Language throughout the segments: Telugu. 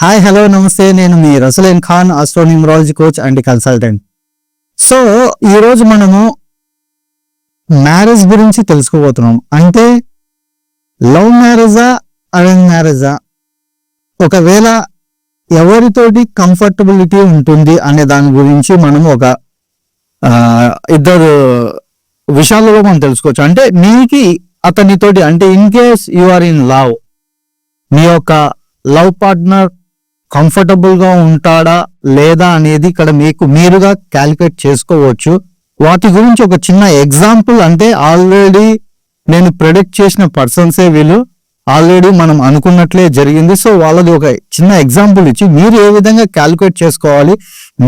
హాయ్ హలో నమస్తే. నేను మీ Rasalen Khan astronumerology coach and consultant so ఈరోజు మనము మ్యారేజ్ గురించి తెలుసుకోబోతున్నాం. అంటే లవ్ మ్యారేజా అరేంజ్ మ్యారేజా ఒకవేళ ఎవరితోటి కంఫర్టబిలిటీ ఉంటుంది అనే దాని గురించి మనం ఒక ఇద్దరు విషయాలలో మనం తెలుసుకోవచ్చు. అంటే నీకి అతనితోటి అంటే in case you are in love మీ యొక్క లవ్ పార్ట్నర్ కంఫర్టబుల్గా ఉంటాడా లేదా అనేది ఇక్కడ మీకు మీరుగా క్యాలిక్యులేట్ చేసుకోవచ్చు. వాటి గురించి ఒక చిన్న ఎగ్జాంపుల్ అంటే ఆల్రెడీ నేను ప్రొడక్ట్ చేసిన పర్సన్సే వీళ్ళు. ఆల్రెడీ మనం అనుకున్నట్లే జరిగింది. సో వాళ్ళది ఒక చిన్న ఎగ్జాంపుల్ ఇచ్చి మీరు ఏ విధంగా క్యాలిక్యులేట్ చేసుకోవాలి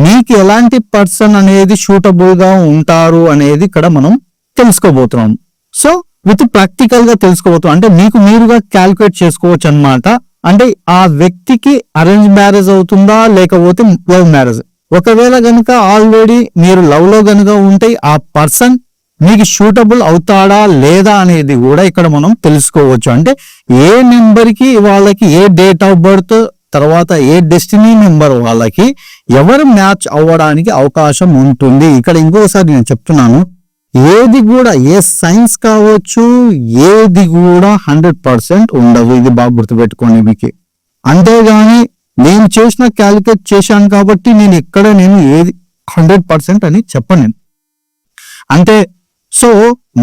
మీకు ఎలాంటి పర్సన్ అనేది షూటబుల్గా ఉంటారు అనేది ఇక్కడ మనం తెలుసుకోబోతున్నాం. సో విత్ ప్రాక్టికల్గా తెలుసుకోబోతున్నాం. అంటే మీకు మీరుగా క్యాలిక్యులేట్ చేసుకోవచ్చు అన్నమాట అంటే ఆ వ్యక్తికి అరేంజ్ మ్యారేజ్ అవుతుందా లేకపోతే లవ్ మ్యారేజ్ ఒకవేళ గనుక ఆల్రెడీ మీరు లవ్లో గనుక ఉంటే ఆ పర్సన్ మీకు షూటబుల్ అవుతాడా లేదా అనేది కూడా ఇక్కడ మనం తెలుసుకోవచ్చు. అంటే ఏ నెంబర్కి వాళ్ళకి ఏ డేట్ ఆఫ్ బర్త్ తర్వాత ఏ డెస్టినీ నెంబర్ వాళ్ళకి ఎవరు మ్యాచ్ అవ్వడానికి అవకాశం ఉంటుంది. ఇక్కడ ఇంకోసారి నేను చెప్తున్నాను. ఏది కూడా ఏ సైన్స్ కావచ్చు ఏది కూడా హండ్రెడ్ పర్సెంట్ ఉండదు ఇది బాగా గుర్తుపెట్టుకోండి మీకు. అంతేగాని నేను చేసిన క్యాలిక్యులేట్ చేశాను కాబట్టి నేను ఎక్కడ నేను ఏది హండ్రెడ్ పర్సెంట్ అని చెప్పను నేను. అంటే సో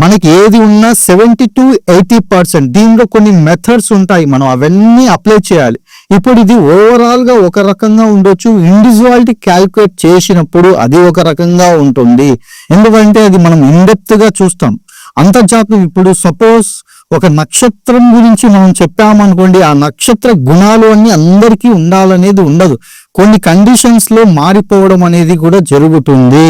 మనకి ఏది ఉన్నా సెవెంటీ టు ఎయిటీ పర్సెంట్ దీనిలో కొన్ని మెథడ్స్ ఉంటాయి. మనం అవన్నీ అప్లై చేయాలి. ఇప్పుడు ఇది ఓవరాల్గా ఒక రకంగా ఉండొచ్చు. ఇండివిజువాలిటీ క్యాల్కులేట్ చేసినప్పుడు అది ఒక రకంగా ఉంటుంది. ఎందుకంటే అది మనం ఇండెప్త్గా చూస్తాం. అంతర్జాతీయం ఇప్పుడు సపోజ్ ఒక నక్షత్రం గురించి మనం చెప్పామనుకోండి ఆ నక్షత్ర గుణాలు అన్ని అందరికీ ఉండాలనేది ఉండదు. కొన్ని కండిషన్స్లో మారిపోవడం అనేది కూడా జరుగుతుంది.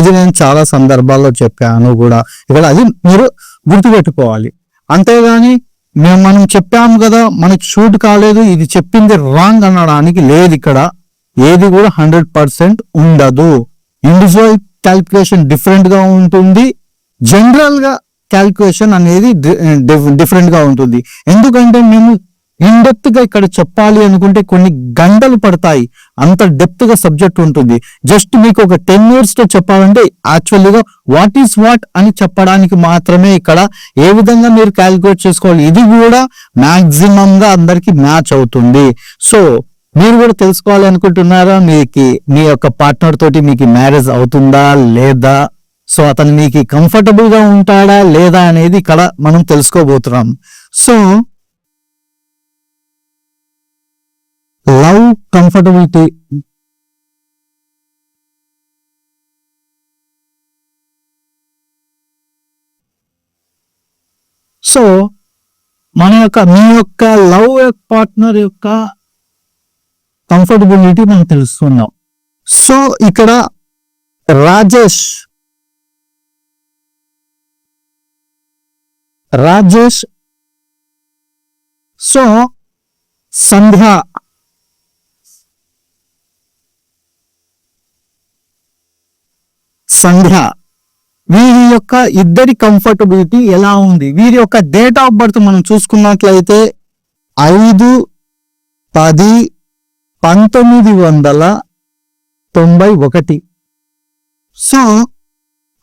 ఇది నేను చాలా సందర్భాల్లో చెప్పాను కూడా. ఇక్కడ అది మీరు గుర్తుపెట్టుకోవాలి. అంతేగాని మేము మనం చెప్పాము కదా మనకి షూట్ కాలేదు ఇది చెప్పింది రాంగ్ అనడానికి లేదు ఇక్కడ. ఏది కూడా హండ్రెడ్ పర్సెంట్ ఉండదు. ఇండివిజువల్ క్యాల్కులేషన్ డిఫరెంట్గా ఉంటుంది. జనరల్గా క్యాల్కులేషన్ అనేది డిఫరెంట్గా ఉంటుంది. ఎందుకంటే మేము గా ఇక్కడ చెప్పాలి అనుకుంటే కొన్ని గంటలు పడతాయి. అంత డెప్త్గా సబ్జెక్ట్ ఉంటుంది. జస్ట్ మీకు ఒక టెన్ ఇయర్స్తో చెప్పాలంటే యాక్చువల్గా వాట్ ఈస్ వాట్ అని చెప్పడానికి మాత్రమే ఇక్కడ ఏ విధంగా మీరు క్యాలిక్యులేట్ చేసుకోవాలి. ఇది కూడా మాక్సిమం గా మ్యాచ్ అవుతుంది. సో మీరు కూడా తెలుసుకోవాలి అనుకుంటున్నారా? మీకు మీ యొక్క పార్ట్నర్ తోటి మీకు మ్యారేజ్ అవుతుందా? లేదా? సో అతను మీకు కంఫర్టబుల్గా ఉంటాడా? లేదా అనేది ఇక్కడ మనం తెలుసుకోబోతున్నాం. So love comfortability. సో మన యొక్క మీ యొక్క లవ్ పార్ట్నర్ యొక్క కంఫర్టబిలిటీ మనం తెలుసుకుందాం. సో ఇక్కడ రాజేష్. రాజేష్. సో సంధ్య. సంధ్య వీరి యొక్క ఇద్దరి కంఫర్టబిలిటీ ఎలా ఉంది? వీరి యొక్క డేట్ ఆఫ్ బర్త్ మనం చూసుకున్నట్లయితే ఐదు పది పంతొమ్మిది వందల తొంభై ఒకటి. సో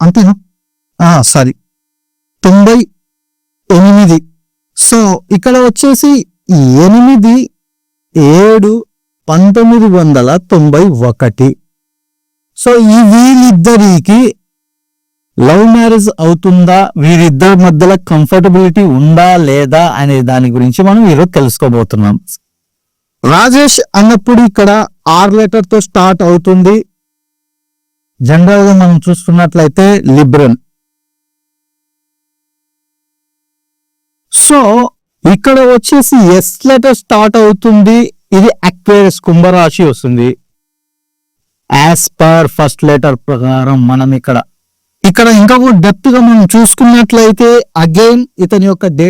అంతేనా? సారీ. తొంభై ఎనిమిది. సో ఇక్కడ వచ్చేసి ఎనిమిది ఏడు పంతొమ్మిది వందల తొంభై ఒకటి. సో ఈ వీళ్ళిద్దరికి లవ్ మ్యారేజ్ అవుతుందా? వీరిద్దరి మధ్యలో కంఫర్టబిలిటీ ఉందా లేదా అనే దాని గురించి మనం ఈరోజు తెలుసుకోబోతున్నాం. రాజేష్ అన్నప్పుడు ఇక్కడ ఆర్ లెటర్తో స్టార్ట్ అవుతుంది. జనరల్గా మనం చూసుకున్నట్లయితే లిబ్రన్. సో ఇక్కడ వచ్చేసి ఎస్ లెటర్ స్టార్ట్ అవుతుంది. ఇది అక్వేరియస్ కుంభరాశి వస్తుంది. యాజ్ పర్ ఫస్ట్ లెటర్ ప్రకారం మనం ఇక్కడ ఇక్కడ ఇంకా డెప్త్గా మనం చూసుకున్నట్లయితే అగైన్ ఇతని యొక్క డే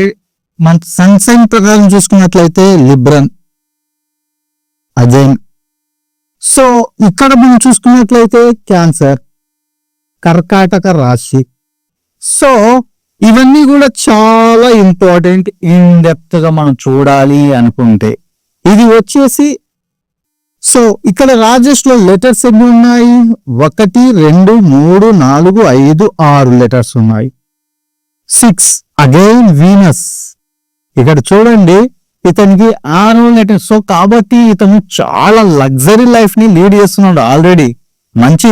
మన సన్ సైన్ ప్రకారం చూసుకున్నట్లయితే లిబ్రన్ అగైన్ సో ఇక్కడ మనం చూసుకున్నట్లయితే క్యాన్సర్ కర్కాటక రాశి. సో ఇవన్నీ కూడా చాలా ఇంపార్టెంట్ ఇన్ డెప్త్గా మనం చూడాలి అనుకుంటే. ఇది వచ్చేసి సో ఇక్కడ రాజేష్లో లెటర్స్ ఎన్ని ఉన్నాయి? ఒకటి రెండు మూడు నాలుగు ఐదు ఆరు లెటర్స్ ఉన్నాయి. Six again Venus. ఇక్కడ చూడండి ఇతనికి ఆరు లెటర్స్. సో కాబట్టి ఇతను చాలా లగ్జరీ లైఫ్ని లీడ్ చేస్తున్నాడు ఆల్రెడీ. మంచి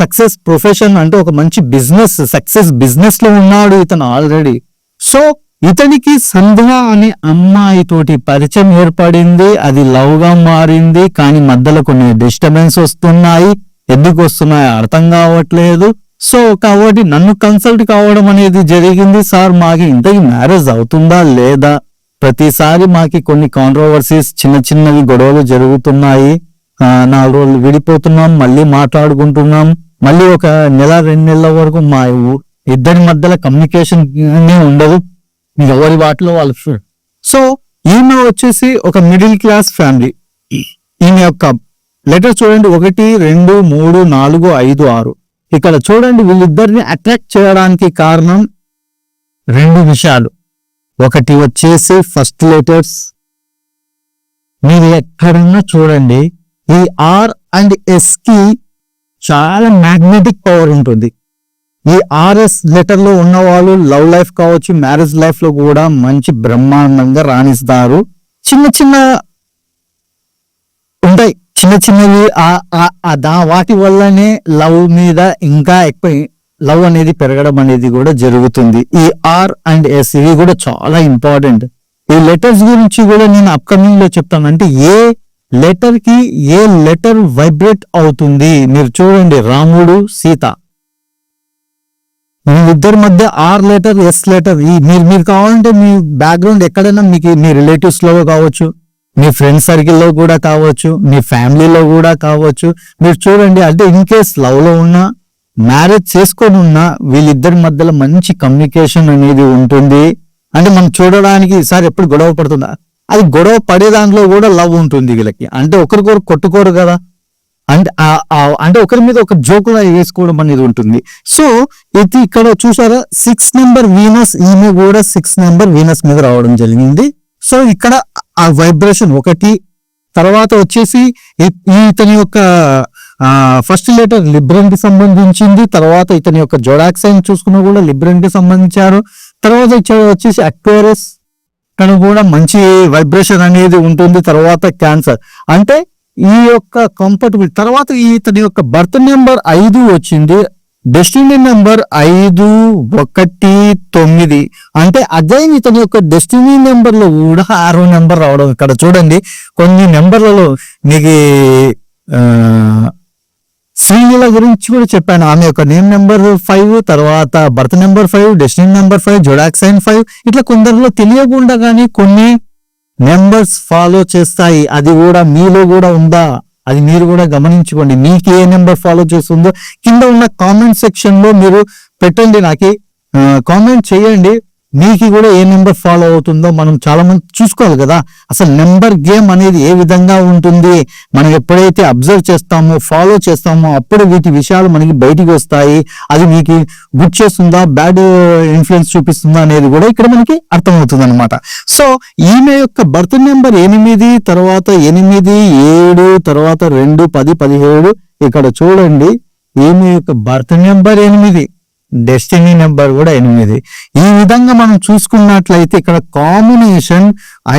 సక్సెస్ ప్రొఫెషన్ అంటే ఒక మంచి బిజినెస్ సక్సెస్ బిజినెస్లో ఉన్నాడు ఇతను ఆల్రెడీ. సో ఇతనికి సంధ్య అనే అమ్మాయి తోటి పరిచయం ఏర్పడింది అది లవ్గా మారింది కానీ మధ్యలో కొన్ని డిస్టర్బెన్స్ వస్తున్నాయి ఎందుకు వస్తున్నాయి అర్థం కావట్లేదు. సో కాబట్టి నన్ను కన్సల్ట్ కావడం అనేది జరిగింది. సార్ మాకి ఇంతకి మ్యారేజ్ అవుతుందా లేదా? ప్రతిసారి మాకి కొన్ని కాంట్రవర్సీస్ చిన్న చిన్నవి గొడవలు జరుగుతున్నాయి. నాలుగు రోజులు విడిపోతున్నాం మళ్ళీ మాట్లాడుకుంటున్నాం. మళ్ళీ ఒక నెల రెండు నెలల వరకు మా ఊ- ఇద్దరి మధ్యలో కమ్యూనికేషన్ ఉండదు. ఎవరి వాటిలో వాళ్ళు సో ఈమె వచ్చేసి ఒక మిడిల్ క్లాస్ ఫ్యామిలీ ఈమె యొక్క లెటర్ చూడండి ఒకటి రెండు మూడు నాలుగు ఐదు ఆరు. ఇక్కడ చూడండి వీళ్ళిద్దరిని అట్రాక్ట్ చేయడానికి కారణం రెండు విషయాలు. ఒకటి వచ్చేసి ఫస్ట్ లెటర్స్ మీరు ఎక్కడన్నా చూడండి ఈ ఆర్ అండ్ ఎస్కి చాలా మ్యాగ్నెటిక్ పవర్ ఉంటుంది. ఈ ఆర్ఎస్ లెటర్లో ఉన్న వాళ్ళు లవ్ లైఫ్ కావచ్చు మ్యారేజ్ లైఫ్లో కూడా మంచి బ్రహ్మాండంగా రాణిస్తారు. చిన్న చిన్న ఉంటాయి. చిన్న చిన్నవి దా వాటి వల్లనే లవ్ మీద ఇంకా ఎక్కువ లవ్ అనేది పెరగడం అనేది కూడా జరుగుతుంది. ఈ ఆర్ అండ్ ఎస్ ఇవి కూడా చాలా ఇంపార్టెంట్. ఈ లెటర్స్ గురించి కూడా నేను అప్కమింగ్లో చెప్తాను. అంటే ఏ లెటర్కి ఏ లెటర్ వైబ్రేట్ అవుతుంది? మీరు చూడండి రాముడు సీత. వీళ్ళిద్దరి మధ్య ఆర్ లెటర్ ఎస్ లెటర్ ఈ మీరు మీరు కావాలంటే మీ బ్యాక్గ్రౌండ్ ఎక్కడైనా మీకు మీ రిలేటివ్స్లో కావచ్చు మీ ఫ్రెండ్ సర్కిల్లో కూడా కావచ్చు మీ ఫ్యామిలీలో కూడా కావచ్చు. మీరు చూడండి అంటే ఇన్ కేస్ లవ్లో ఉన్నా మ్యారేజ్ చేసుకొని ఉన్నా వీళ్ళిద్దరి మధ్యలో మంచి కమ్యూనికేషన్ అనేది ఉంటుంది. అంటే మనం చూడడానికి సార్ ఎప్పుడు గొడవ పడుతుందా? అది గొడవ పడే దాంట్లో కూడా లవ్ ఉంటుంది వీళ్ళకి. అంటే ఒకరికొకరు కొట్టుకోరు కదా. అంటే అంటే ఒకరి మీద ఒక జోక్ వేసుకోవడం అనేది ఉంటుంది. సో ఇది ఇక్కడ చూసారా? సిక్స్ నెంబర్ వీనస్ ఈమె కూడా సిక్స్ నెంబర్ వీనస్ మీద రావడం జరిగింది. సో ఇక్కడ ఆ వైబ్రేషన్ ఒకటి తర్వాత వచ్చేసి ఈ- ఇతని యొక్క ఫస్ట్ లెటర్ లిబ్రన్కి సంబంధించింది తర్వాత ఇతని యొక్క జోడాక్సైన్ చూసుకున్నా కూడా లిబ్రన్కి సంబంధించారు. తర్వాత ఇక్కడ వచ్చేసి అక్వేరస్ తను కూడా మంచి వైబ్రేషన్ అనేది ఉంటుంది తర్వాత క్యాన్సర్ అంటే ఈ యొక్క కంఫర్టబుల్ తర్వాత ఇతని యొక్క బర్త్ నెంబర్ ఐదు వచ్చింది డెస్టినీ నెంబర్ ఐదు ఒకటి తొమ్మిది. అంటే అదే ఇతని యొక్క డెస్టినీ నెంబర్లో కూడా ఆరో నెంబర్ రావడం ఇక్కడ చూడండి. కొన్ని నెంబర్లలో మీకు ఆ, శ్రీలీల గురించి కూడా చెప్పాను. ఆమె యొక్క నేమ్ నెంబర్ ఫైవ్ తర్వాత birth number five destiny number five zodiac sign five ఇట్లా కొందరిలో తెలియకుండా కానీ కొన్ని నెంబర్స్ ఫాలో చేస్తాయి. అది కూడా మీలో కూడా ఉందా? అది మీరు కూడా గమనించుకోండి. మీకు ఏ నెంబర్ ఫాలో చేస్తుందో? కింద ఉన్న కామెంట్ సెక్షన్లో మీరు పెట్టండి నాకు. కామెంట్ చేయండి. మీకు కూడా ఏ నెంబర్ ఫాలో అవుతుందో మనం చాలా మంది చూసుకోవాలి కదా. అసలు నెంబర్ గేమ్ అనేది ఏ విధంగా ఉంటుంది? మనం ఎప్పుడైతే అబ్జర్వ్ చేస్తామో ఫాలో చేస్తామో అప్పుడు వీటి విషయాలు మనకి బయటికి వస్తాయి. అది మీకు గుడ్ చేస్తుందా? బ్యాడ్ ఇన్ఫ్లుయెన్స్ చూపిస్తుందా అనేది కూడా ఇక్కడ మనకి అర్థమవుతుంది అనమాట సో ఈమె యొక్క బర్త్ నెంబర్ ఎనిమిది తర్వాత ఎనిమిది ఏడు తర్వాత రెండు పది పదిహేడు. ఇక్కడ చూడండి. ఈమె యొక్క బర్త్ నెంబర్ ఎనిమిది. డెస్టినీ నెంబర్ కూడా ఎనిమిది. ఈ విధంగా మనం చూసుకున్నట్లయితే ఇక్కడ కాంబినేషన్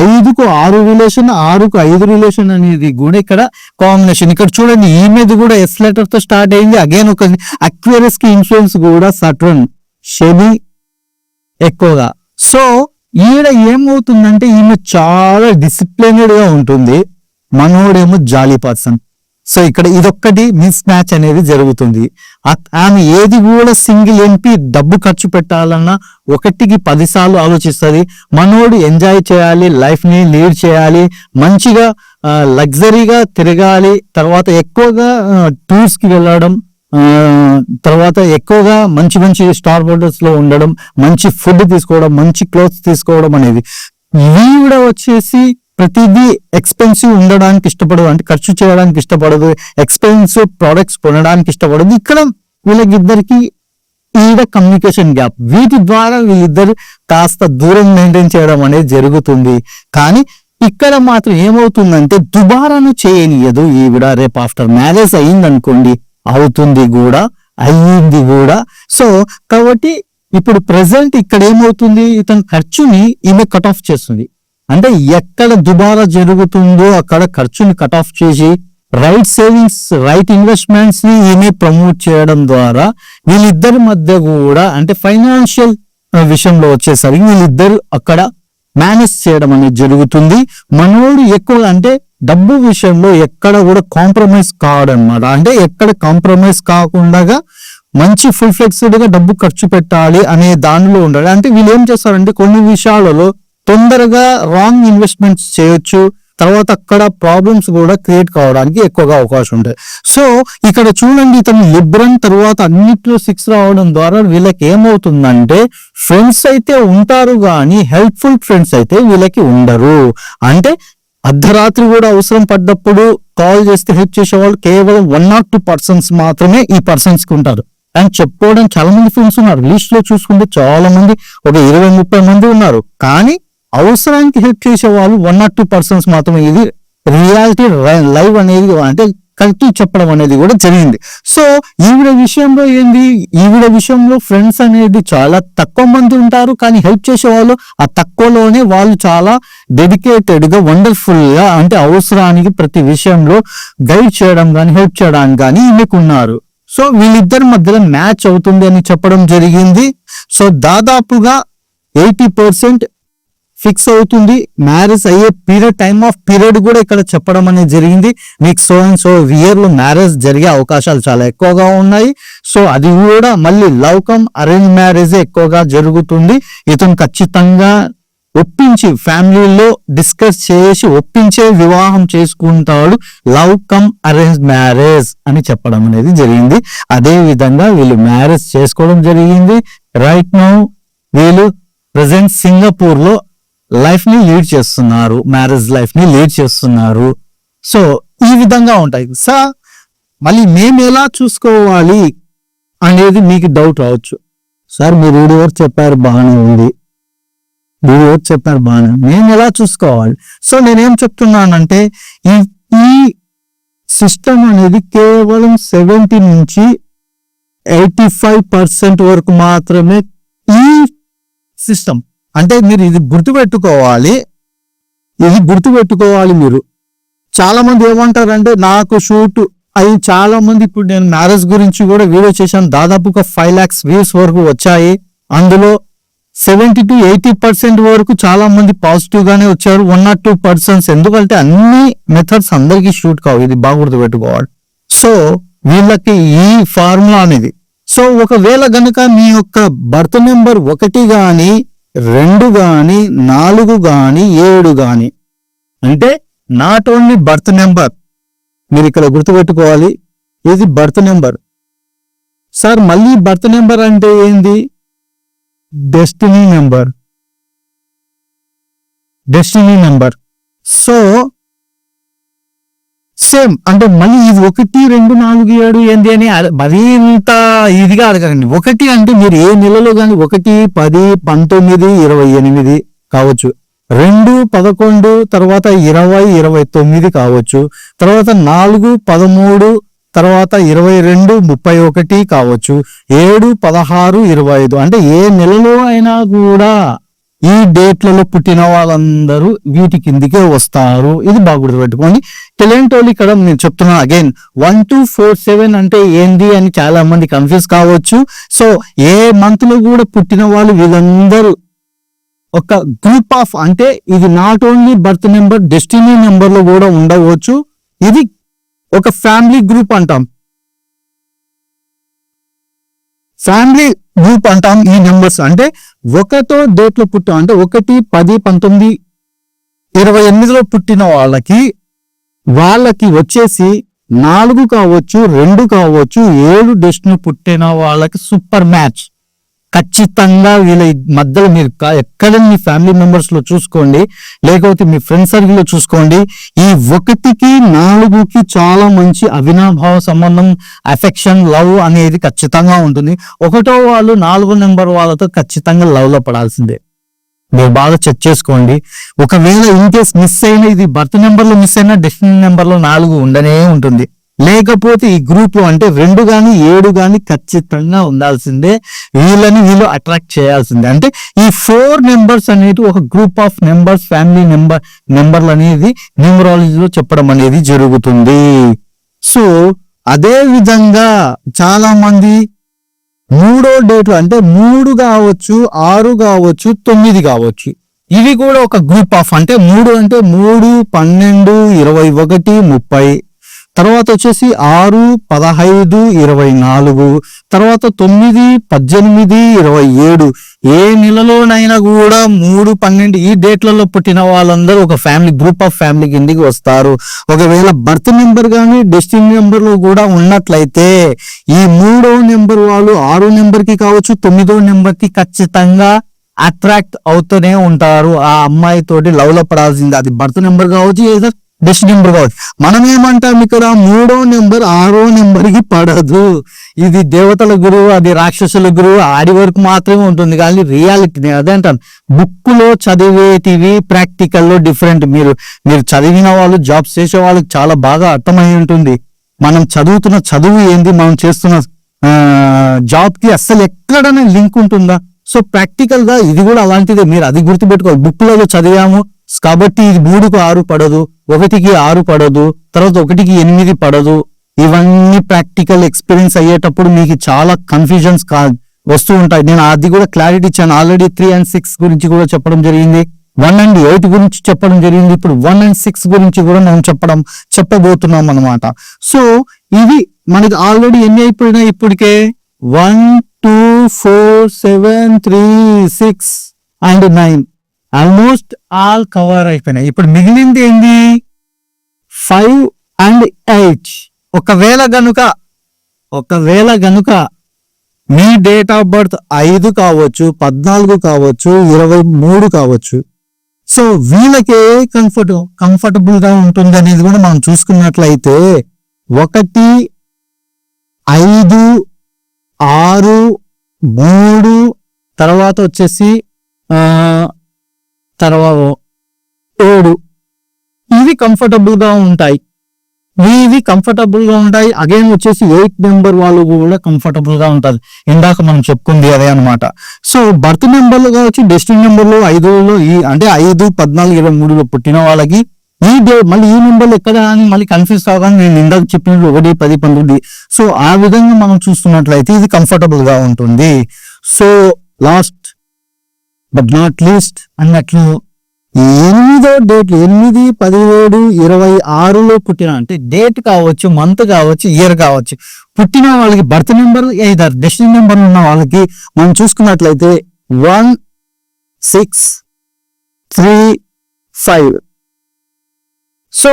ఐదుకు ఆరు రిలేషన్ ఆరుకు ఐదు రిలేషన్ అనేది కూడా ఇక్కడ కాంబినేషన్ ఇక్కడ చూడండి ఈమెది కూడా ఎస్ లెటర్తో స్టార్ట్ అయింది. అగైన్ ఒక అక్వేరియస్కి ఇన్ఫ్లుయెన్స్ కూడా సట్రన్ శని ఎక్కువగా. సో ఈడ ఏమవుతుందంటే ఈమె చాలా డిసిప్లినెడ్గా ఉంటుంది. మనోడేమో జాలీ పర్సన్ సో ఇక్కడ ఇదొక్కటి మిస్ మ్యాచ్ అనేది జరుగుతుంది. ఆమె ఏది కూడా సింగిల్ ఎంపీ డబ్బు ఖర్చు పెట్టాలన్నా ఒకటికి పదిసార్లు ఆలోచిస్తుంది. మనోడు ఎంజాయ్ చేయాలి లైఫ్ని లీడ్ చేయాలి మంచిగా లగ్జరీగా తిరగాలి తర్వాత ఎక్కువగా టూర్స్కి వెళ్ళడం తర్వాత ఎక్కువగా మంచి మంచి స్టార్ హోటల్స్లో ఉండడం మంచి ఫుడ్ తీసుకోవడం మంచి క్లోత్స్ తీసుకోవడం అనేది. ఈవిడ వచ్చేసి ప్రతిదీ ఎక్స్పెన్సివ్ ఉండడానికి ఇష్టపడదు. అంటే ఖర్చు చేయడానికి ఇష్టపడదు. ఎక్స్పెన్సివ్ ప్రోడక్ట్స్ కొనడానికి ఇష్టపడదు. ఇక్కడ వీళ్ళకిద్దరికి ఈడ కమ్యూనికేషన్ గ్యాప్ వీటి ద్వారా వీళ్ళిద్దరు కాస్త దూరం మెయింటైన్ చేయడం అనేది జరుగుతుంది. కానీ ఇక్కడ మాత్రం ఏమవుతుందంటే దుబారాను చేయనియదు ఈవిడ రేపు ఆఫ్టర్ మ్యారేజ్ అయిందనుకోండి. అవుతుంది కూడా అయ్యింది కూడా. సో కాబట్టి ఇప్పుడు ప్రజెంట్ ఇక్కడ ఏమవుతుంది? ఇతని ఖర్చుని ఈమె కట్ ఆఫ్ చేస్తుంది. అంటే ఎక్కడ దుబారా జరుగుతుందో అక్కడ ఖర్చుని కట్ ఆఫ్ చేసి రైట్ సేవింగ్స్ రైట్ ఇన్వెస్ట్మెంట్స్ని ఈమె ప్రమోట్ చేయడం ద్వారా వీళ్ళిద్దరి మధ్య కూడా అంటే ఫైనాన్షియల్ విషయంలో వచ్చేసరికి వీళ్ళిద్దరు అక్కడ మేనేజ్ చేయడం అనేది జరుగుతుంది. మనోడు ఎక్కువ అంటే డబ్బు విషయంలో ఎక్కడ కూడా కాంప్రమైజ్ కాడనమాట. అంటే ఎక్కడ కాంప్రమైజ్ కాకుండా మంచి ఫుల్ ఫ్లెక్సిబుల్గా డబ్బు ఖర్చు పెట్టాలి అనే దానిలో ఉండాలి. అంటే వీళ్ళు ఏం చేస్తారంటే కొన్ని విషయాలలో తొందరగా రాంగ్ ఇన్వెస్ట్మెంట్స్ చేయొచ్చు. తర్వాత అక్కడ ప్రాబ్లమ్స్ కూడా క్రియేట్ కావడానికి ఎక్కువగా అవకాశం ఉంటాయి. సో ఇక్కడ చూడండి ఇతను లిబ్రన్ తర్వాత అన్నిట్లో సిక్స్ రావడం ద్వారా వీళ్ళకి ఏమవుతుందంటే ఫ్రెండ్స్ అయితే ఉంటారు కానీ హెల్ప్ఫుల్ ఫ్రెండ్స్ అయితే వీళ్ళకి ఉండరు. అంటే అర్ధరాత్రి కూడా అవసరం పడ్డప్పుడు కాల్ చేస్తే హెల్ప్ చేసే వాళ్ళు కేవలం వన్ నాట్ టూ పర్సన్స్ మాత్రమే ఈ పర్సన్స్కి ఉంటారు. అండ్ చెప్పుకోవడం చాలా మంది ఫ్రెండ్స్ ఉన్నారు. లిస్ట్లో చూసుకుంటే చాలా మంది ఒక ఇరవై ముప్పై మంది ఉన్నారు. కానీ అవసరానికి హెల్ప్ చేసే వాళ్ళు వన్ నాట్ టూ పర్సన్స్ మాత్రమే ఇది రియాలిటీ లైవ్ అనేది అంటే కరెక్ట్ చెప్పడం అనేది కూడా జరిగింది. సో ఈవిడ విషయంలో ఏంది? ఈవిడ విషయంలో ఫ్రెండ్స్ అనేది చాలా తక్కువ మంది ఉంటారు కానీ హెల్ప్ చేసే వాళ్ళు ఆ తక్కువలోనే వాళ్ళు చాలా డెడికేటెడ్గా వండర్ఫుల్గా అంటే అవసరానికి ప్రతి విషయంలో గైడ్ చేయడం కానీ హెల్ప్ చేయడానికి కానీ ఈమెకున్నారు. సో వీళ్ళిద్దరి మధ్యలో మ్యాచ్ అవుతుంది అని చెప్పడం జరిగింది. సో దాదాపుగా ఎయిటీ పర్సెంట్ ఫిక్స్ అవుతుంది. మ్యారేజ్ అయ్యే పీరియడ్ టైమ్ ఆఫ్ పీరియడ్ కూడా ఇక్కడ చెప్పడం అనేది జరిగింది. మీకు సో అండ్ సో ఇయర్లో మ్యారేజ్ జరిగే అవకాశాలు చాలా ఎక్కువగా ఉన్నాయి. సో అది కూడా మళ్ళీ లవ్ కమ్ అరేంజ్ మ్యారేజ్ ఎక్కువగా జరుగుతుంది. ఇతను ఖచ్చితంగా ఒప్పించి ఫ్యామిలీలో డిస్కస్ చేసి ఒప్పించే వివాహం చేసుకుంటాడు. లవ్ కమ్ అరేంజ్ మ్యారేజ్ అని చెప్పడం అనేది జరిగింది. అదే విధంగా వీళ్ళు మ్యారేజ్ చేసుకోవడం జరిగింది. రైట్ నౌ వీళ్ళు ప్రజెంట్ సింగపూర్ లైఫ్ని లైఫ్ని లీడ్ చేస్తున్నారు మ్యారేజ్ లైఫ్ని లీడ్ చేస్తున్నారు. సో ఈ విధంగా ఉంటాయి. సార్ మళ్ళీ మేము ఎలా చూసుకోవాలి అనేది మీకు డౌట్ రావచ్చు. సార్ మీరు ఎవరు చెప్పారు బాగానే ఉంది. మీరు ఎవరు చెప్పారు బాగానే మేము ఎలా చూసుకోవాలి? సో నేనేం చెప్తున్నానంటే ఈ ఈ సిస్టమ్ అనేది కేవలం సెవెంటీ నుంచి ఎయిటీ ఫైవ్ పర్సెంట్ వరకు మాత్రమే ఈ సిస్టమ్ అంటే మీరు ఇది గుర్తుపెట్టుకోవాలి. ఇది గుర్తుపెట్టుకోవాలి మీరు. చాలా మంది ఏమంటారంటే నాకు షూట్ అవి చాలా మంది ఇప్పుడు నేను మ్యారేజ్ గురించి కూడా వీడియో చేశాను. దాదాపు ఒక ఫైవ్ లాక్స్ వ్యూస్ వరకు వచ్చాయి. అందులో సెవెంటీ టు ఎయిటీ పర్సెంట్ వరకు చాలా మంది పాజిటివ్ గానే వచ్చారు. One not two persons. ఎందుకంటే అన్ని మెథడ్స్ అందరికీ షూట్ కావు. ఇది బాగుర్తు పెట్టుకోవాలి సో వీళ్ళకి ఈ ఫార్ములా అనేది. సో ఒకవేళ గనక మీ యొక్క బర్త్ నెంబర్ ఒకటి కానీ రెండు గాని నాలుగు గాని ఏడు గాని. అంటే నాట్ ఓన్లీ బర్త్ నెంబర్ మీరు ఇక్కడ గుర్తుపెట్టుకోవాలి. ఇది బర్త్ నెంబర్ సార్ మళ్ళీ బర్త్ నెంబర్ అంటే ఏంది? Destiny number destiny number so same. అంటే మళ్ళీ ఇది ఒకటి రెండు నాలుగు ఏడు ఏంది అని మరింత మరీ ఇంత ఇదిగా అడగండి ఒకటి అంటే మీరు ఏ నెలలో కానీ ఒకటి పది పంతొమ్మిది ఇరవై ఎనిమిది కావచ్చు. రెండు పదకొండు తర్వాత ఇరవై ఇరవై తొమ్మిది కావచ్చు. తర్వాత నాలుగు పదమూడు తర్వాత ఇరవై రెండు ముప్పై ఒకటి కావచ్చు. ఏడు పదహారు ఇరవై ఐదు. అంటే ఏ నెలలో అయినా కూడా ఈ డేట్లలో పుట్టిన వాళ్ళందరూ వీటి కిందికే వస్తారు. ఇది బాగా గుర్తుపెట్టుకోండి టెలెంటోలు ఇక్కడ నేను చెప్తున్నాను again one two four seven అంటే ఏంది అని చాలా మంది కన్ఫ్యూజ్ కావచ్చు. సో ఏ మంత్లో కూడా పుట్టిన వాళ్ళు వీళ్ళందరూ ఒక గ్రూప్ ఆఫ్ అంటే ఇది not only birth number destiny నెంబర్లో కూడా ఉండవచ్చు. ఇది ఒక ఫ్యామిలీ గ్రూప్ అంటాం. ఫ్యామిలీ గ్రూప్ అంటాం ఈ నెంబర్స్ అంటే ఒకతో డేట్లో పుట్టాం. అంటే ఒకటి పది పంతొమ్మిది ఇరవై ఎనిమిదిలో పుట్టిన వాళ్ళకి వాళ్ళకి వచ్చేసి నాలుగు కావచ్చు రెండు కావచ్చు ఏడు డెస్ట్ను పుట్టిన వాళ్ళకి సూపర్ మ్యాచ్ ఖచ్చితంగా వీళ్ళ మధ్యలో మీరు ఎక్కడ మీ ఫ్యామిలీ మెంబర్స్లో చూసుకోండి లేకపోతే మీ ఫ్రెండ్ సర్కిల్లో చూసుకోండి. ఈ ఒకటికి నాలుగుకి చాలా మంచి అవినాభావ సంబంధం అఫెక్షన్ లవ్ అనేది ఖచ్చితంగా ఉంటుంది. ఒకటో వాళ్ళు నాలుగు నెంబర్ వాళ్ళతో ఖచ్చితంగా లవ్లో పడాల్సిందే. మీరు బాగా చెక్ చేసుకోండి. ఒకవేళ ఇన్ కేస్ మిస్ అయిన ఇది బర్త్ నెంబర్లో మిస్ అయినా డెస్టినీ నెంబర్లో నాలుగు ఉండనే ఉంటుంది. లేకపోతే ఈ గ్రూప్ అంటే రెండు కానీ ఏడు కానీ ఖచ్చితంగా ఉండాల్సిందే. వీళ్ళని వీళ్ళు అట్రాక్ట్ చేయాల్సిందే. అంటే ఈ ఫోర్ నెంబర్స్ అనేది ఒక group of numbers family number నెంబర్లు అనేది న్యూమరాలజీలో చెప్పడం అనేది జరుగుతుంది. సో అదే విధంగా చాలా మంది మూడో డేట్లు అంటే మూడు కావచ్చు ఆరు కావచ్చు తొమ్మిది కావచ్చు. ఇవి కూడా ఒక గ్రూప్ ఆఫ్ అంటే మూడు అంటే మూడు పన్నెండు ఇరవై ఒకటి ముప్పై తర్వాత వచ్చేసి ఆరు పదహైదు ఇరవై నాలుగు తర్వాత తొమ్మిది పద్దెనిమిది ఇరవై ఏడు. ఏ నెలలోనైనా కూడా మూడు పన్నెండు ఈ డేట్లలో పుట్టిన వాళ్ళందరూ ఒక ఫ్యామిలీ గ్రూప్ ఆఫ్ ఫ్యామిలీ కిందికి వస్తారు. ఒకవేళ బర్త్ నెంబర్ కానీ డెస్టినీ నెంబర్లో కూడా ఉన్నట్లయితే ఈ మూడో నెంబర్ వాళ్ళు ఆరో నెంబర్కి కావచ్చు తొమ్మిదో నెంబర్కి ఖచ్చితంగా అట్రాక్ట్ అవుతూనే ఉంటారు. ఆ అమ్మాయి తోటి లవ్లో పడాల్సింది. అది బర్త్ నెంబర్ కావచ్చు ఏదో డెస్ట్ నెంబర్ కావచ్చు మనం ఏమంటాం ఇక్కడ? మూడో నెంబర్ ఆరో నెంబర్కి పడదు. ఇది దేవతల గురువు అది రాక్షసుల గురువు ఆడి వరకు మాత్రమే ఉంటుంది. కానీ రియాలిటీ అదే అంటాను బుక్లో చదివేటివి ప్రాక్టికల్లో డిఫరెంట్ మీరు మీరు చదివిన వాళ్ళు జాబ్స్ చేసే వాళ్ళకి చాలా బాగా అర్థమై ఉంటుంది. మనం చదువుతున్న చదువు ఏంది? మనం చేస్తున్న జాబ్కి అస్సలు ఎక్కడనే లింక్ ఉంటుందా? సో ప్రాక్టికల్గా ఇది కూడా అలాంటిదే. మీరు అది గుర్తుపెట్టుకోవాలి. బుక్లలో చదివాము కాబట్టి ఇది మూడుకు ఆరు పడదు ఒకటికి ఆరు పడదు తర్వాత ఒకటికి ఎనిమిది పడదు. ఇవన్నీ ప్రాక్టికల్ ఎక్స్పీరియన్స్ అయ్యేటప్పుడు మీకు చాలా కన్ఫ్యూజన్స్ కా వస్తూ ఉంటాయి. నేను అది కూడా క్లారిటీ ఇచ్చాను. ఆల్రెడీ త్రీ అండ్ సిక్స్ గురించి కూడా చెప్పడం జరిగింది. వన్ అండ్ ఎయిట్ గురించి చెప్పడం జరిగింది. ఇప్పుడు వన్ అండ్ సిక్స్ గురించి కూడా మనం చెప్పడం చెప్పబోతున్నాం అన్నమాట. సో ఇవి మనకి ఆల్రెడీ ఎన్ని అయిపోయినాయి ఇప్పటికే? One two four seven three six and nine. Almost all cover అయిపోయినాయి. ఇప్పుడు మిగిలింది ఏంది? Five and eight. ఒకవేళ గనుక ఒకవేళ గనుక మీ డేట్ ఆఫ్ బర్త్ ఐదు కావచ్చు పద్నాలుగు కావచ్చు ఇరవై మూడు కావచ్చు. సో వీళ్ళకే కంఫర్ట్ కంఫర్టబుల్గా ఉంటుంది అనేది కూడా మనం చూసుకున్నట్లయితే ఒకటి ఐదు ఆరు మూడు తర్వాత వచ్చేసి తర్వాత ఏడు. ఇవి కంఫర్టబుల్గా ఉంటాయి. ఇవి కంఫర్టబుల్గా ఉంటాయి. అగైన్ వచ్చేసి ఎయిట్ నెంబర్ వాళ్ళు కూడా కంఫర్టబుల్గా ఉంటుంది ఇందాక మనం చెప్పుకుంది అదే అనమాట సో బర్త్ నెంబర్లుగా వచ్చి డెస్టినీ నెంబర్లు ఐదులో ఈ అంటే ఐదు పద్నాలుగు ఇరవై మూడులో పుట్టిన వాళ్ళకి ఈ డే మళ్ళీ ఈ నెంబర్లు ఎక్కడ అని మళ్ళీ కన్ఫ్యూజ్ కాగానే నేను ఇందాక చెప్పినట్లు ఒకటి పది పంతొమ్మిది. సో ఆ విధంగా మనం చూస్తున్నట్లయితే ఇది కంఫర్టబుల్గా ఉంటుంది. So last but not least అన్నట్లు ఎనిమిదో డేట్లు ఎనిమిది పదిహేడు ఇరవై ఆరులో పుట్టిన అంటే డేట్ కావచ్చు మంత్ కావచ్చు ఇయర్ కావచ్చు పుట్టిన వాళ్ళకి బర్త్ నెంబర్ ఐదారు డెస్టినీ నెంబర్ ఉన్న వాళ్ళకి మనం చూసుకున్నట్లయితే one six three five so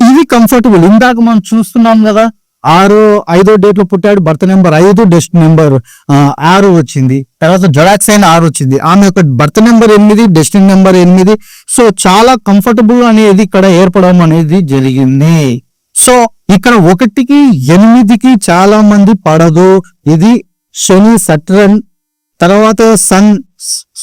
ఇవి కంఫర్టబుల్ ఇందాక మనం చూస్తున్నాం కదా ఆరు ఐదో డేట్లో పుట్టాడు బర్త్ నెంబర్ ఐదు డెస్ట్ నెంబర్ ఆరు వచ్చింది. తర్వాత జొడాక్స్ అయిన ఆరు వచ్చింది. ఆమె యొక్క బర్త్ నెంబర్ ఎనిమిది డెస్టిన్ నెంబర్ ఎనిమిది. సో చాలా కంఫర్టబుల్ అనేది ఇక్కడ ఏర్పడడం అనేది జరిగింది. సో ఇక్కడ ఒకటికి ఎనిమిదికి చాలా మంది పడదు. ఇది శని సట్రన్ తర్వాత సన్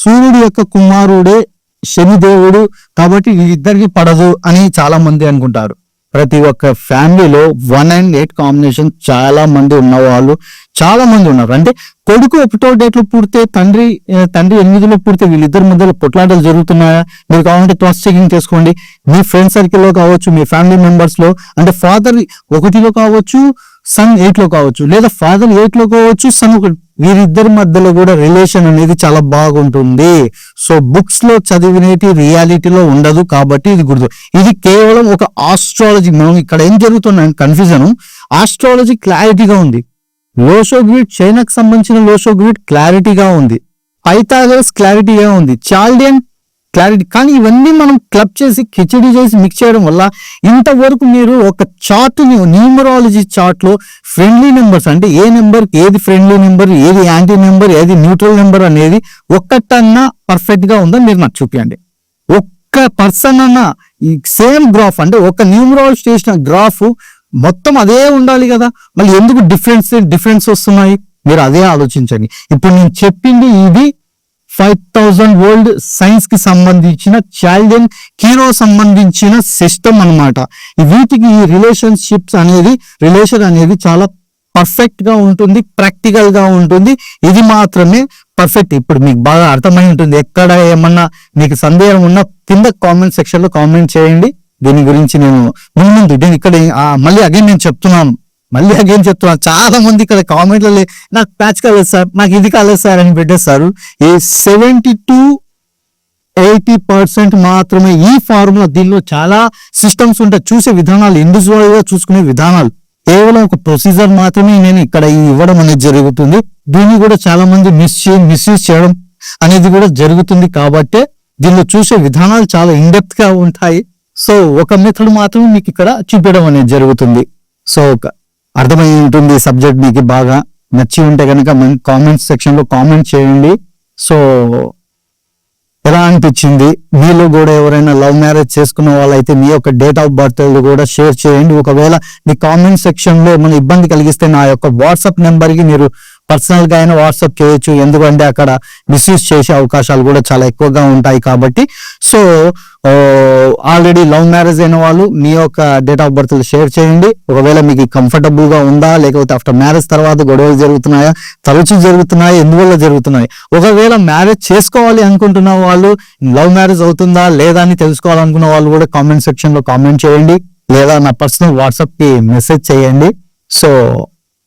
సూర్యుడు యొక్క కుమారుడే శనిదేవుడు. కాబట్టి ఇద్దరికి పడదు అని చాలా మంది అనుకుంటారు. ప్రతి ఒక్క ఫ్యామిలీలో వన్ అండ్ ఎయిట్ కాంబినేషన్ చాలా మంది ఉన్నవాళ్ళు చాలా మంది ఉన్నారు. అంటే కొడుకు ఒకటో డేట్లో పూర్తే పుడితే తండ్రి తండ్రి ఎనిమిదిలో పుడితే వీళ్ళిద్దరి మధ్యలో పొట్లాటలు జరుగుతున్నాయా? మీరు కావాలంటే క్రాస్ చెకింగ్ చేసుకోండి. మీ ఫ్రెండ్ సర్కిల్లో కావచ్చు మీ ఫ్యామిలీ మెంబర్స్లో అంటే ఫాదర్ ఒకటిలో కావచ్చు సన్ ఎయిట్లో కావచ్చు లేదా ఫాదర్ ఎయిట్లో కావచ్చు సన్ ఒకటి. వీరిద్దరి మధ్యలో కూడా రిలేషన్ అనేది చాలా బాగుంటుంది. సో బుక్స్లో చదివినేటి రియాలిటీలో ఉండదు కాబట్టి ఇది గుర్తు. ఇది కేవలం ఒక ఆస్ట్రాలజీ మనం ఇక్కడ ఏం జరుగుతుంది కన్ఫ్యూజన్ ఆస్ట్రాలజీ క్లారిటీగా ఉంది. లోషో గ్రిడ్ చైనాకు సంబంధించిన లోషో గ్రిడ్ క్లారిటీగా ఉంది. పైథాగరస్ క్లారిటీగా ఉంది. చాల్డియన్ క్లారిటీ కానీ ఇవన్నీ మనం క్లబ్ చేసి కిచడీ చేసి మిక్స్ చేయడం వల్ల ఇంతవరకు మీరు ఒక చార్ట్ని న్యూమరాలజీ చార్ట్లో ఫ్రెండ్లీ నెంబర్స్ అంటే ఏ నెంబర్ ఏది ఫ్రెండ్లీ నెంబర్ ఏది యాంటీ నెంబర్ ఏది న్యూట్రల్ నెంబర్ అనేది ఒక్కటన్నా పర్ఫెక్ట్గా ఉందని మీరు నాకు చూపించండి ఒక్క పర్సన్ అన్న ఈ సేమ్ గ్రాఫ్ అంటే ఒక న్యూమరాలజీ చేసిన గ్రాఫ్ మొత్తం అదే ఉండాలి కదా. మళ్ళీ ఎందుకు డిఫరెన్స్ డిఫరెన్స్ వస్తున్నాయి? మీరు అదే ఆలోచించండి. ఇప్పుడు నేను చెప్పింది ఇది ఫైవ్ థౌజండ్ వరల్డ్ సైన్స్కి సంబంధించిన చైల్డ్ అండ్ సంబంధించిన సిస్టమ్ అన్నమాట. వీటికి ఈ రిలేషన్షిప్స్ అనేది రిలేషన్ అనేది చాలా పర్ఫెక్ట్గా ఉంటుంది ప్రాక్టికల్గా ఉంటుంది. ఇది మాత్రమే పర్ఫెక్ట్ ఇప్పుడు మీకు బాగా అర్థమై ఉంటుంది. ఎక్కడ ఏమన్నా మీకు సందేహం ఉన్నా కింద కామెంట్ సెక్షన్లో కామెంట్ చేయండి. దీని గురించి నేను ముందు దీని ఇక్కడ మళ్ళీ అగైన్ నేను చెప్తున్నాను. మళ్ళీ అగేం చెప్తున్నాను చాలా మంది ఇక్కడ కామెంట్లో నాకు ప్యాచ్ కాలేదు సార్ నాకు ఇది కాలేదు సార్ అని పెట్టేస్తారు. ఈ సెవెంటీ టూ ఎయిటీ పర్సెంట్ మాత్రమే ఈ ఫార్ములా దీనిలో చాలా సిస్టమ్స్ ఉంటాయి. చూసే విధానాలు ఇండివిజువల్గా చూసుకునే విధానాలు. కేవలం ఒక ప్రొసీజర్ మాత్రమే నేను ఇక్కడ ఇవ్వడం అనేది జరుగుతుంది. దీన్ని కూడా చాలా మంది మిస్ మిస్యూజ్ చేయడం అనేది కూడా జరుగుతుంది కాబట్టి దీనిలో చూసే విధానాలు చాలా ఇండెప్త్గా ఉంటాయి. సో ఒక మెథడ్ మాత్రమే మీకు ఇక్కడ చూపించడం అనేది జరుగుతుంది. సో ఒక అర్థమై ఉంటుంది సబ్జెక్ట్ మీకు బాగా నచ్చి ఉంటే కనుక మన కామెంట్ సెక్షన్లో కామెంట్ చేయండి. సో ఎలా అనిపించింది? మీలో కూడా ఎవరైనా లవ్ మ్యారేజ్ చేసుకున్న వాళ్ళైతే మీ యొక్క డేట్ ఆఫ్ బర్త్ కూడా షేర్ చేయండి. ఒకవేళ మీ కామెంట్ సెక్షన్లో ఏమైనా ఇబ్బంది కలిగిస్తే నా యొక్క వాట్సాప్ నెంబర్కి మీరు పర్సనల్గా అయినా వాట్సాప్ చేయొచ్చు. ఎందుకంటే అక్కడ మిస్యూజ్ చేసే అవకాశాలు కూడా చాలా ఎక్కువగా ఉంటాయి కాబట్టి. సో ఆల్రెడీ లవ్ మ్యారేజ్ అయిన వాళ్ళు మీ యొక్క డేట్ ఆఫ్ బర్త్ షేర్ చేయండి. ఒకవేళ మీకు కంఫర్టబుల్గా ఉందా? లేకపోతే ఆఫ్టర్ మ్యారేజ్ తర్వాత గొడవలు జరుగుతున్నాయా? తరచు జరుగుతున్నాయా? ఎందువల్ల జరుగుతున్నాయి? ఒకవేళ మ్యారేజ్ చేసుకోవాలి అనుకుంటున్న వాళ్ళు లవ్ మ్యారేజ్ అవుతుందా లేదా అని తెలుసుకోవాలనుకున్న వాళ్ళు కూడా కామెంట్ సెక్షన్లో కామెంట్ చేయండి. లేదా నా పర్సనల్ వాట్సాప్కి మెసేజ్ చేయండి. సో